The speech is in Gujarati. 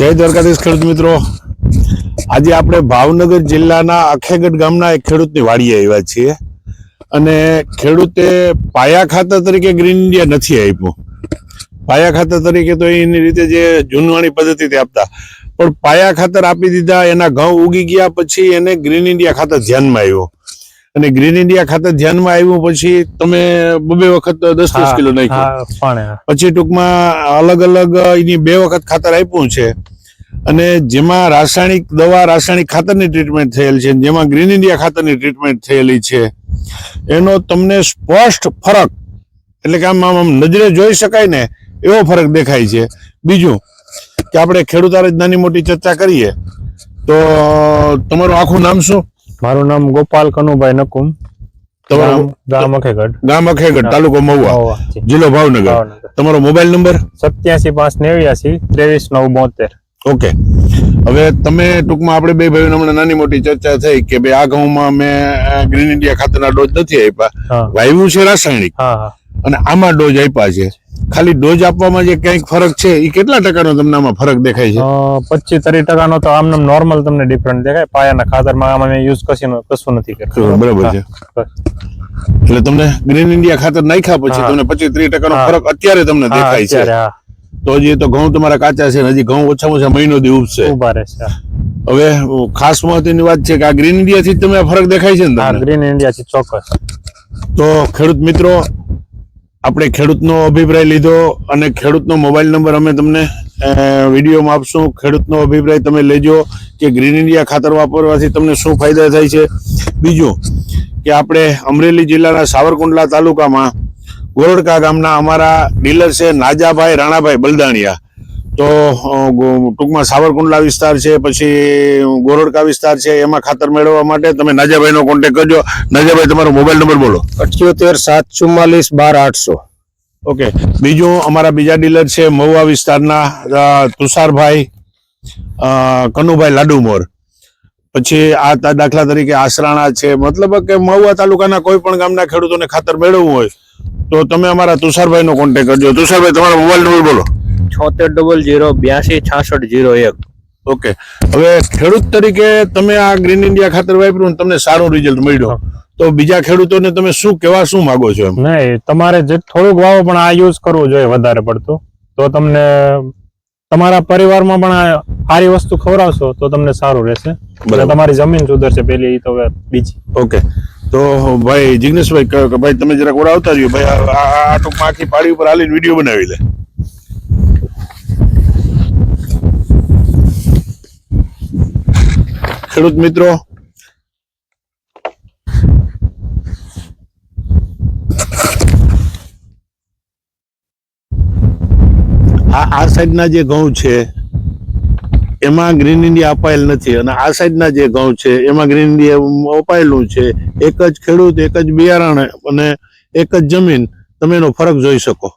જય દ્વારકાધીશ ખેડૂત મિત્રો. આજે આપણે ભાવનગર જિલ્લાના અખેગઢ ગામના એક ખેડૂતની વાડીએ આવ્યા છીએ. અને ખેડૂતે પાયા ખાતર તરીકે ગ્રીન ઇન્ડિયા નથી આપ્યું. પાયા ખાતર તરીકે તો એની રીતે જે જૂનવાણી પદ્ધતિથી આપતા. પણ પાયા ખાતર આપી દીધા, એના ઘઉં ઉગી ગયા, પછી એને ગ્રીન ઇન્ડિયા ખાતર ધ્યાનમાં આવ્યું. અને ગ્રીન ઇન્ડિયા ખાતર ધ્યાનમાં આવ્યું પછી તમે બબે વખત દસ દસ કિલો નાખ્યું. પછી ટૂંકમાં અલગ અલગ એની બે વખત ખાતર આપ્યું છે. અને જેમાં રાસાયણિક દવા રાસાયણિક ખાતરની ટ્રીટમેન્ટ થયેલ છે જેમાં ગ્રીન ઇન્ડિયા ખાતરની ટ્રીટમેન્ટ થયેલી છે. એનો તમને સ્પષ્ટ ફરક એટલે કે આમ આમ આમ નજરે જોઈ શકાય ને એવો ફરક દેખાય છે. બીજું કે આપણે ખેડૂત નાની મોટી ચર્ચા કરીએ તો તમારું આખું નામ શું? મારું નામ ગોપાલ કનુભાઈ નકુમ તમારું ગામ અખેગઢ. ગામ અખેગઢ તાલુકો મહુવા જિલ્લો ભાવનગર. તમારો મોબાઈલ નંબર? સત્યાસી પાંચ નેવ્યાસી ત્રેવીસ નવ બોતેર. ઓકે. હવે તમે ટૂંકમાં આપણે બે ભાઈઓ હમણાં નાની મોટી ચર્ચા થઈ કે ભાઈ આ ઘઉંમાં મેં ગ્રીન ઇન્ડિયા ખાતરના ડોઝ નથી આપ્યા. વાયુ છે રાસાયણિક. અને આમાં ડોઝ આપ્યા છે. ખાલી ડોઝ આપવામાં જે કંઈક ફરક છે એ કેટલા ટકાનો તમને આમાં ફરક દેખાય છે? પચીસ ત્રીસ ટકાનો તો આમ નોર્મલ તમને ડિફરન્ટ દેખાય. પાયાના ખાતરમાં આમાં યુઝ કશું કશું નથી કરતું બરાબર છે. એટલે તમને ગ્રીન ઇન્ડિયા ખાતર નાખ્યા પછી તમને પચીસ ત્રીસ ટકાનો. ફરક અત્યારે તમને દેખાય છે. તો હજી તો ઘઉં તમારા કાચા છે હજી ઘઉં ઓછામાં ઓછા મહિનો દી ઉપશે ઊભા રહેશે હવે ખાસ મહત્વની વાત છે કે આ ગ્રીન ઇન્ડિયા થી તમે ફરક દેખાય છે ને ગ્રીન ઇન્ડિયા થી ચોક્કસ. તો ખેડૂત મિત્રો આપણે ખેડૂતનો અભિપ્રાય લીધો અને ખેડૂતનો મોબાઈલ નંબર અમે તમને વિડીયોમાં આપશું. ખેડૂતનો અભિપ્રાય તમે લેજો કે ગ્રીન ઇન્ડિયા ખાતર વાપરવાથી તમને શું ફાયદા થાય છે. બીજું કે આપણે અમરેલી જિલ્લાના સાવરકુંડલા તાલુકામાં ગોરડકા ગામના અમારા ડીલર છે નાજાભાઈ રાણાભાઈ બલદાણિયા. તો ટૂંકમાં સાવરકુંડલા વિસ્તાર છે પછી ગોરડકા વિસ્તાર છે એમાં ખાતર મેળવવા માટે તમે નાજાભાઈનો કોન્ટેક કરજો. નાજાભાઈ તમારો મોબાઈલ નંબર બોલો. અઠ્યોતેર સાત ચુમ્માલીસ બાર આઠસો. ઓકે. બીજું અમારા બીજા ડીલર છે મહુવા વિસ્તારના તુષારભાઈ કનુભાઈ લાડુમોર. પછી આ દાખલા તરીકે આસરાણા છે મતલબ કે મહુવા તાલુકાના કોઈ પણ ગામના ખેડૂતોને ખાતર મેળવવું હોય તો તમે અમારા તુષારભાઈનો કોન્ટેક કરજો. તુષારભાઈ તમારો મોબાઈલ નંબર બોલો. છોતેર ડબલ જીરો બ્યાસી છાસઠ જીરો એક. ઓકે. હવે ખેડૂત તરીકે તમે આ ગ્રીન ઇન્ડિયા ખાતર વાપર્યું તમને સારું રિઝલ્ટ મળ્યું. તો બીજા ખેડૂતોને તમે શું કહેવા શું માંગો છો એમ? નહીં તમારે જે થોડુંક વાવો પણ આ યુઝ કરવું જોઈએ વધારે પડતું. તો તમને તમારા પરિવારમાં પણ સારી વસ્તુ ખવડાવશો તો તમને સારું રહેશે. તમારી જમીન સુધરશે પેલી તો હવે બીજી. ઓકે. તો ભાઈ જિગ્નેશભાઈ ભાઈ તમે જરાક ઓળાવતા આવતા રહ્યો ભાઈ આ ટૂંકમાં આખી પાડી ઉપર હાલીને વીડિયો બનાવી લે. ખેડૂત મિત્રો. આ આ સાઈડના જે ઘઉં છે, એમાં ગ્રીન ઇન્ડિયા અપાયેલ નથી અને આ સાઈડના જે ઘઉં છે, એમાં ગ્રીન ઇન્ડિયા અપાયેલું છે. એક જ ખેડૂત, એક જ બિયારણ અને એક જ જમીન. તમે એનો ફરક જોઈ શકો.